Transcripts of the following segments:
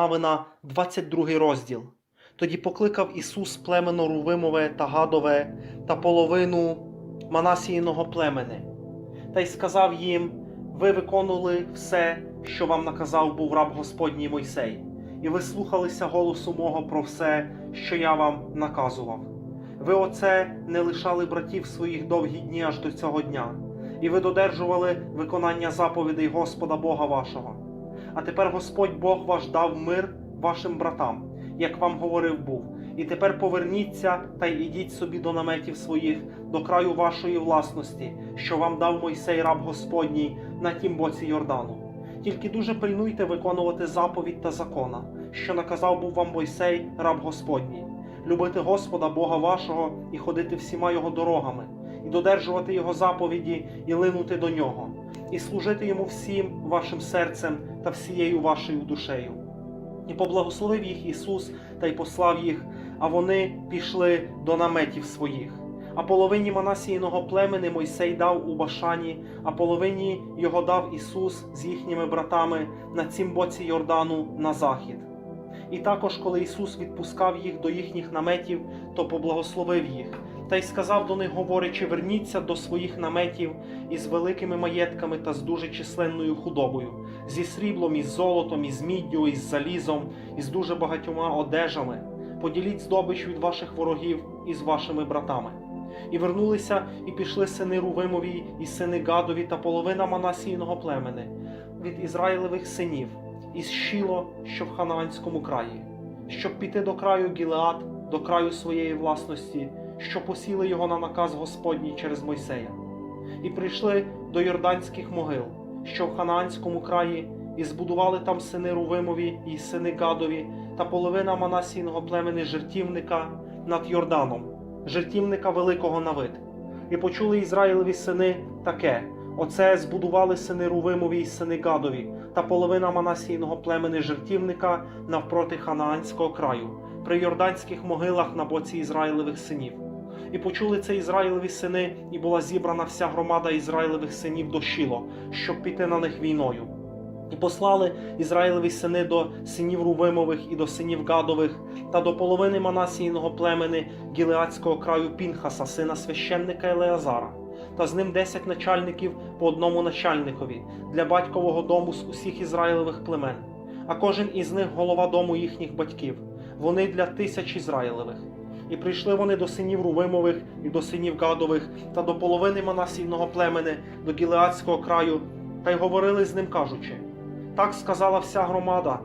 Навина, 22 розділ. Тоді покликав Ісус племено Рувимове та Гадове та половину Манасіїного племени, та й сказав їм: Ви виконували все, що вам наказав був раб Господній Мойсей, і ви слухалися голосу мого про все, що я вам наказував. Ви оце не лишали братів своїх довгі дні аж до цього дня, і ви додержували виконання заповідей Господа Бога вашого. А тепер Господь Бог ваш дав мир вашим братам, як вам говорив був. І тепер поверніться та й ідіть собі до наметів своїх, до краю вашої власності, що вам дав Мойсей раб Господній на тім боці Йордану. Тільки дуже пильнуйте виконувати заповідь та закона, що наказав був вам Мойсей, раб Господній, любити Господа Бога вашого і ходити всіма його дорогами, і додержувати його заповіді, і линути до нього, і служити йому всім вашим серцем та всією вашою душею. І поблагословив їх Ісус та й послав їх, а вони пішли до наметів своїх. А половині Манасіїного племени Мойсей дав у Башані, а половині його дав Ісус з їхніми братами на цім боці Йордану на захід. І також, коли Ісус відпускав їх до їхніх наметів, то поблагословив їх, та й сказав до них, говорячи: верніться до своїх наметів із великими маєтками та з дуже численною худобою, зі сріблом, із золотом, із міддю, із залізом, із дуже багатьома одежами. Поділіть здобич від ваших ворогів із вашими братами. І вернулися, і пішли сини Рувимові, і сини Гадові та половина Манасійного племени від Ізраїлевих синів, із Шіло, що в Ханаанському краї, щоб піти до краю Гілеад, до краю своєї власності, що посіли його на наказ Господній через Мойсея. І прийшли до Йорданських могил, що в Ханаанському краї, і збудували там сини Рувимові і сини Гадові та половина Манасійного племени жертівника над Йорданом, жертівника великого на вид. І почули Ізраїлеві сини таке: Оце збудували сини Рувимові і сини Гадові та половина Манасійного племени жертівника навпроти Ханаанського краю, при Йорданських могилах на боці Ізраїлевих синів. І почули це Ізраїлеві сини, і була зібрана вся громада Ізраїлевих синів до Шіло, щоб піти на них війною. І послали Ізраїлеві сини до синів Рувимових і до синів Гадових та до половини Манасійного племени Гілеадського краю Пінхаса, сина священника Елеазара, та з ним десять начальників по одному начальникові для батькового дому з усіх Ізраїлевих племен, а кожен із них голова дому їхніх батьків, вони для тисяч Ізраїлевих. І прийшли вони до синів Рувимових і до синів Гадових та до половини Манасійного племени, до Гілеадського краю, та й говорили з ним, кажучи: так сказала вся громада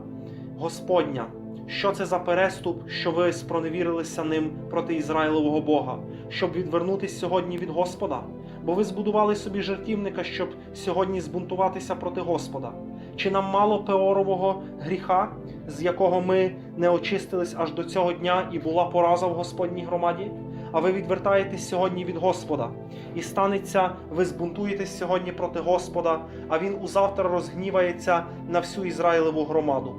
Господня, що це за переступ, що ви спроневірилися ним проти Ізраїлового Бога, щоб відвернутись сьогодні від Господа? Бо ви збудували собі жертівника, щоб сьогодні збунтуватися проти Господа. Чи нам мало пеорового гріха, з якого ми не очистились аж до цього дня, і була пораза в Господній громаді? А ви відвертаєтесь сьогодні від Господа, і станеться, ви збунтуєтесь сьогодні проти Господа, а він узавтра розгнівається на всю Ізраїлеву громаду.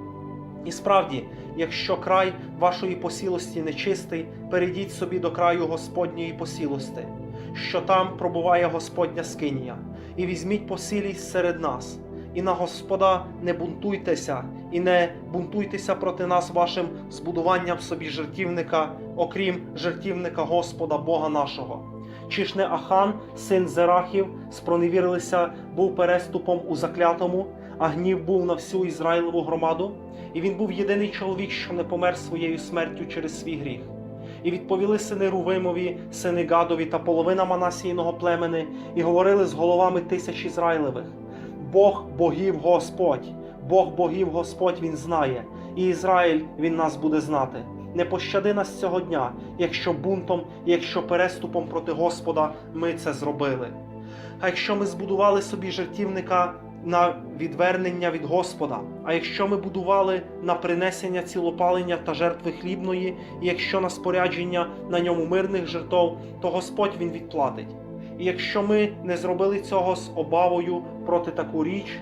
І справді, якщо край вашої посілості нечистий, перейдіть собі до краю Господньої посілости, що там пробуває Господня скинія, і візьміть посілість серед нас. І на Господа не бунтуйтеся, і не бунтуйтеся проти нас вашим збудуванням собі жертівника, окрім жертівника Господа Бога нашого. Чи ж не Ахан, син Зерахів, спроневірилися, був переступом у заклятому, а гнів був на всю Ізраїлеву громаду, і він був єдиний чоловік, що не помер своєю смертю через свій гріх. І відповіли сини Рувимові, сини Гадові та половина Манасійного племени, і говорили з головами тисяч Ізраїлевих. Бог богів Господь, Бог богів Господь Він знає, і Ізраїль Він нас буде знати. Не пощади нас цього дня, якщо бунтом, якщо переступом проти Господа ми це зробили. А якщо ми збудували собі жертівника на відвернення від Господа, а якщо ми будували на принесення цілопалення та жертви хлібної, і якщо на спорядження на ньому мирних жертв, то Господь Він відплатить. І якщо ми не зробили цього з обавою проти таку річ,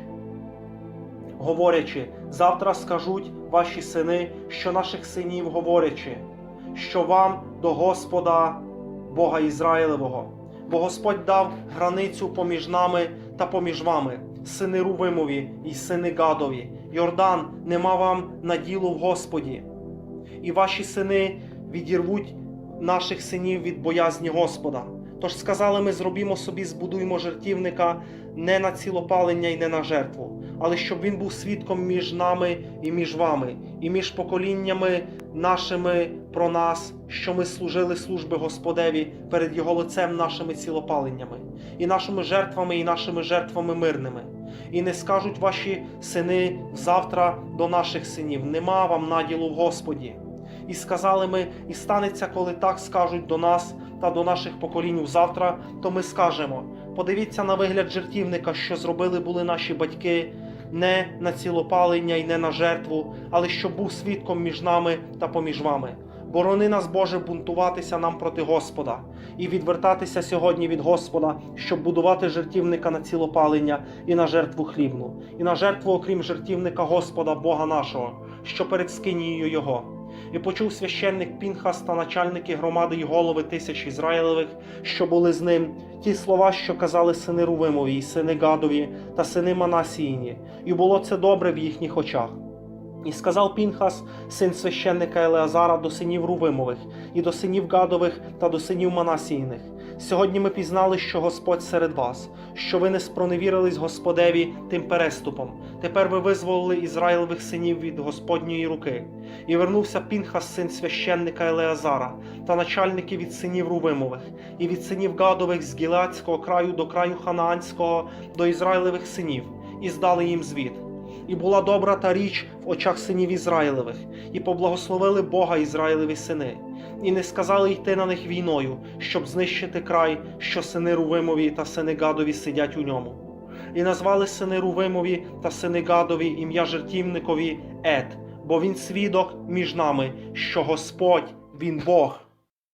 говорячи, завтра скажуть ваші сини, що наших синів говорячи, що вам до Господа, Бога Ізраїлевого, бо Господь дав границю поміж нами та поміж вами, сини Рувимові і сини Гадові, Йордан нема вам наділу в Господі, і ваші сини відірвуть наших синів від боязні Господа. Тож сказали ми, зробімо собі, збудуємо жертівника не на цілопалення і не на жертву, але щоб він був свідком між нами і між вами, і між поколіннями нашими про нас, що ми служили служби Господеві перед Його лицем нашими цілопаленнями, і нашими жертвами, і нашими жертвами мирними. І не скажуть ваші сини завтра до наших синів: нема вам наділу в Господі. І сказали ми, і станеться, коли так скажуть до нас та до наших поколінь завтра, то ми скажемо: подивіться на вигляд жертівника, що зробили були наші батьки, не на цілопалення і не на жертву, але щоб був свідком між нами та поміж вами. Борони нас, Боже, бунтуватися нам проти Господа і відвертатися сьогодні від Господа, щоб будувати жертівника на цілопалення і на жертву хлібну, і на жертву, окрім жертівника Господа, Бога нашого, що перед скинією Його. І почув священник Пінхас та начальники громади й голови тисяч Ізраїлевих, що були з ним, ті слова, що казали сини Рувимові, і сини Гадові та сини Манасіїні, і було це добре в їхніх очах. І сказав Пінхас, син священника Елеазара, до синів Рувимових, і до синів Гадових та до синів Манасійних. Сьогодні ми пізнали, що Господь серед вас, що ви не спроневірились Господеві тим переступом. Тепер ви визволили Ізраїлевих синів від Господньої руки. І вернувся Пінхас, син священника Елеазара, та начальники від синів Рувимових, і від синів Гадових з Гілеадського краю до краю Ханаанського до Ізраїлевих синів, і здали їм звіт. І була добра та річ в очах синів Ізраїлевих, і поблагословили Бога Ізраїлеві сини, і не сказали йти на них війною, щоб знищити край, що сини Рувимові та сини Гадові сидять у ньому. І назвали сини Рувимові та сини Гадові ім'я жертівникові Ед, бо він свідок між нами, що Господь він Бог.